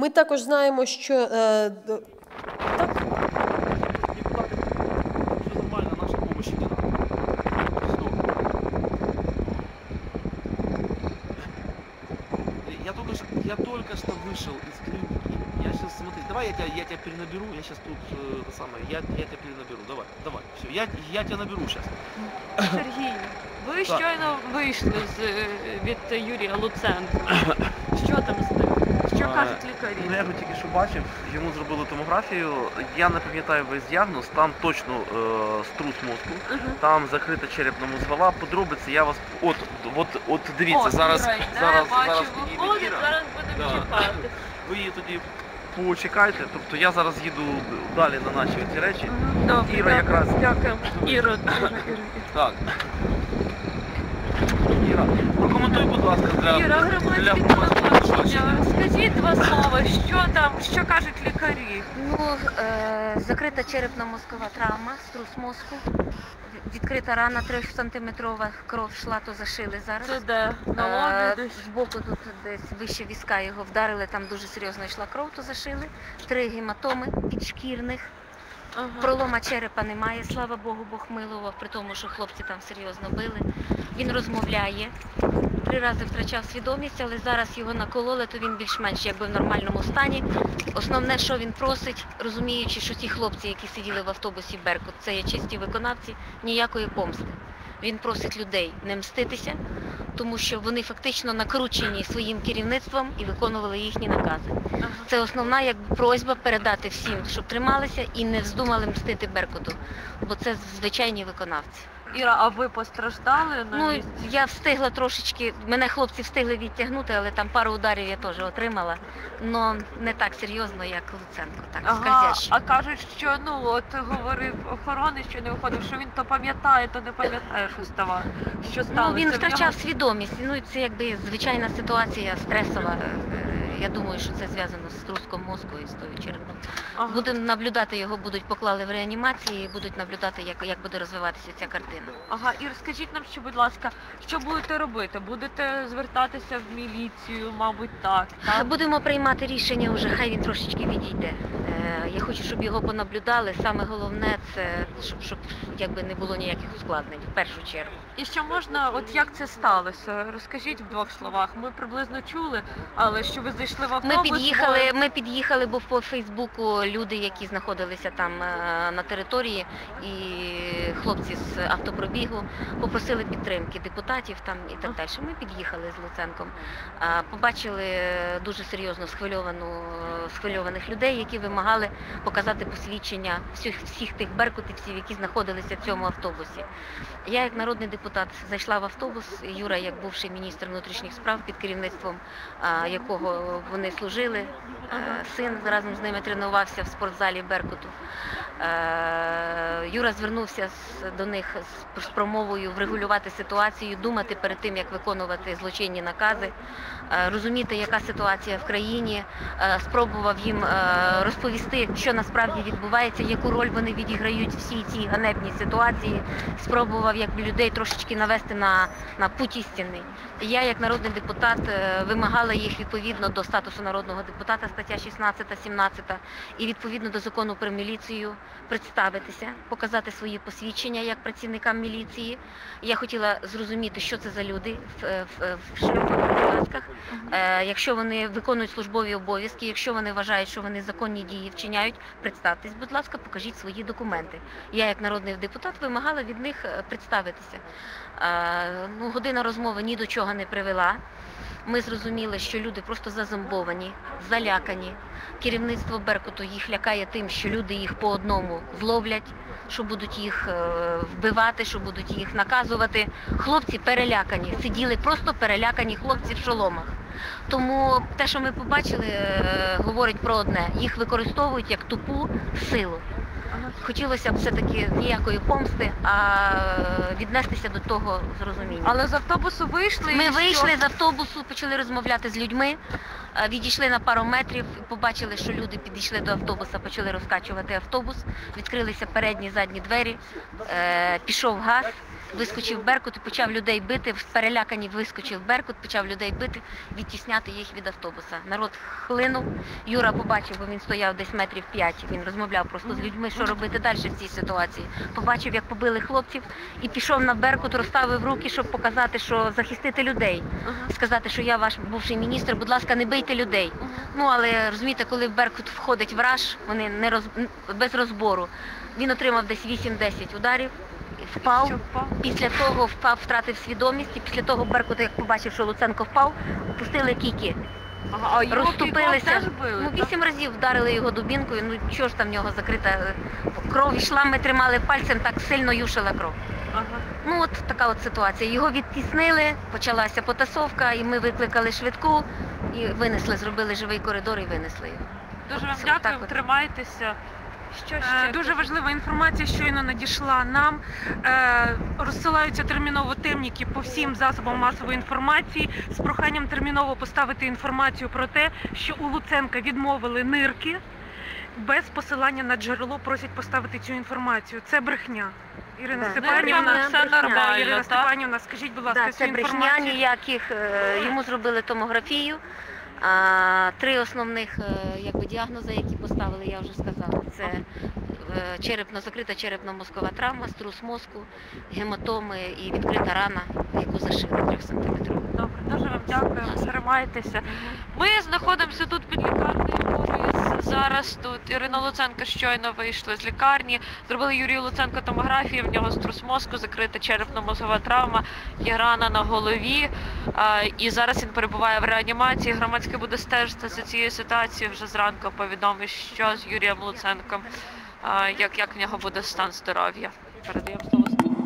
Ми також знаємо, що е, д- так, Депутаты, все нормально, нашей помощи не надо. Что? Я только, что, я только что вышел из клиники. Я сейчас, смотри, давай я тебя, я тебя перенаберу, я сейчас тут, э, это самое, я, я тебя перенаберу, давай, давай, все, я, я тебя наберу сейчас. Сергій, ви Так. щойно вийшли з е, від Юрія Луценка. Що там з ним? Що А, кажуть Ну, лікарі? я його тільки що бачив, йому зробили томографію. Я не пам'ятаю весь діагноз, там точно е, струс мозку, там закрита черепно-мозгова. Подробиці я вас. От, от, от дивіться, О, зараз, Іра йде, зараз, бачу, зараз підійде виходить, Іра. зараз будемо Да. чекати. Ви її тоді почекайте. Тобто я зараз їду далі на наші ці речі. Добре, Іра якраз. Дякую. Іра, Іра, Іра. Так. Іра, прокоментуй, будь ласка, для, Іра, для громадського телебачення. Скажіть два слова, що там, що кажуть лікарі? Ну, е, закрита черепно-мозкова травма, струс мозку, відкрита рана 3 сантиметрова, кров йшла, то зашили зараз. Це де? На Е, лобі десь? Збоку тут десь вище візка його вдарили, там дуже серйозно йшла кров, то зашили. Три гематоми підшкірних. Ага. Пролома черепа немає, слава Богу, Бог милував, при тому, що хлопці там серйозно били. Він розмовляє. Три рази втрачав свідомість, але зараз його накололи, то він більш-менш якби в нормальному стані. Основне, що він просить, розуміючи, що ті хлопці, які сиділи в автобусі Беркут, це є чисті виконавці, ніякої помсти. Він просить людей не мститися, тому що вони фактично накручені своїм керівництвом і виконували їхні накази. Ага. Це основна як просьба передати всім, щоб трималися і не вздумали мстити Беркуту, бо це звичайні виконавці. Іра, а ви постраждали на Ну місці? я встигла трошечки, мене хлопці встигли відтягнути, але там пару ударів я теж отримала. але не так серйозно, як Луценко, так Ага, скользяще. а кажуть, що ну от говорив охорони, що не виходив, що він то пам'ятає, то не пам'ятає, що стало. Що сталося. Ну, він В втрачав нього- свідомість. Ну і це якби звичайна ситуація стресова. Е, Я думаю, що це зв'язано з труском мозку і з тою черепом. Ага. Будемо наблюдати його, будуть поклали в реанімації, і будуть наблюдати, як, як буде розвиватися ця картина. Ага, Ір, скажіть нам, що, будь ласка, що будете робити? Будете звертатися в міліцію, мабуть, так. так? Будемо приймати рішення вже, хай він трошечки відійде. Е, Я хочу, щоб його понаблюдали. Саме головне це щоб, щоб якби не було ніяких ускладнень в першу чергу. І що можна, от як це сталося? Розкажіть в двох словах. Ми приблизно чули, але що ви зайшли в автобус. Ми під'їхали, ми під'їхали, бо по Фейсбуку люди, які знаходилися там е, на території, і хлопці з автопробігу попросили підтримки депутатів там і так далі. Ми під'їхали з Луценком. Побачили дуже серйозно схвильовану схвильованих людей, які вимагали показати посвідчення всіх всіх тих беркутівців, які знаходилися в цьому автобусі. Я, як народний депутат, зайшла в автобус. Юра, як бувший міністр внутрішніх справ під керівництвом якого вони служили. Е, Син разом з ними тренувався в спортзалі Беркуту. Е, Юра звернувся до них з- промовою врегулювати ситуацію, думати перед тим, як виконувати злочинні накази, е, розуміти, яка ситуація в країні, е, спробував їм розповісти, що насправді відбувається, яку роль вони відіграють в всій цій ганебній ситуації. Спробував як людей трошечки навести на, на путь істинний. Я, як народний депутат, вимагала їх відповідно до статусу народного депутата, стаття 16-17, і відповідно до закону про міліцію представитися, показати свої посвідчення як працівникам міліції. Я хотіла зрозуміти, що це за люди в, в, в шлюбних масках. Е, якщо вони виконують службові обов'язки, якщо вони вважають, що вони законні дії вчиняють, представтесь, будь ласка, покажіть свої документи. Я, як народний депутат, вимагала від них е, представитися. Е, ну, година розмови ні до чого не привела. Ми зрозуміли, що люди просто зазомбовані, залякані. Керівництво Беркуту їх лякає тим, що люди їх по одному зловлять, що будуть їх е, вбивати, що будуть їх наказувати. Хлопці перелякані, сиділи просто перелякані хлопці в шоломах. Тому те, що ми побачили, е, говорить про одне: їх використовують як тупу силу. Хотілося б все-таки ніякої помсти, а віднестися до того з розумінням. Але з автобусу вийшли. Ми і що? вийшли з автобусу, почали розмовляти з людьми, е, відійшли на пару метрів, побачили, що люди підійшли до автобуса, почали розкачувати автобус, відкрилися передні задні двері, е, пішов газ. Вискочив Беркут і почав людей бити. В перелякані вискочив Беркут, почав людей бити, відтісняти їх від автобуса. Народ хлинув. Юра побачив, бо він стояв десь метрів п'ять. Він розмовляв просто з людьми, що робити далі в цій ситуації. Побачив, як побили хлопців, і пішов на Беркут, розставив руки, щоб показати, що захистити людей. Сказати, що я ваш бувший міністр, будь ласка, не бийте людей. Ну але розумієте, коли Беркут входить враж, вони не роз... без розбору. Він отримав десь 8-10 ударів, впав. Після того впав, втратив свідомість, і після того Беркут, як побачив, що Луценко впав, опустили кійки. Ага, а його Розступилися. теж били? Ну, вісім разів вдарили його дубінкою. Ну що ж там в нього закрита е, кров йшла, ми тримали пальцем, так сильно юшила кров. Ага. Ну от така от ситуація. Його відтіснили, почалася потасовка, і ми викликали швидку і винесли, зробили живий коридор і винесли його. Дуже вам дякую, так от. тримайтеся. Що Е, ще? Дуже важлива інформація щойно надійшла нам. Е, Розсилаються терміново темніки по всім засобам масової інформації з проханням терміново поставити інформацію про те, що у Луценка відмовили нирки. Без посилання на джерело просять поставити цю інформацію. Це брехня. Ірина Так. Степанівна, все нормально, Ірина так? Степанівна, скажіть, будь ласка, Да, цю це брехня інформацію. ніяких. е, Йому зробили томографію. А, три основних е, якби, діагнози, які поставили, я вже сказала. Це е, черепно, закрита черепно-мозкова травма, струс мозку, гематоми і відкрита рана, яку зашили 3 см. Добре, дуже вам дякую, тримайтеся. Ми знаходимося тут під лікарнею. Зараз тут Ірина Луценко щойно вийшла з лікарні. Зробили Юрію Луценко томографію, в нього струс мозку, закрита черепно-мозгова травма, є рана на голові. І зараз він перебуває в реанімації. Громадське буде стежити за цією ситуацією. Вже зранку повідомить, що з Юрієм Луценком, як, як в нього буде стан здоров'я. Передаємо слово.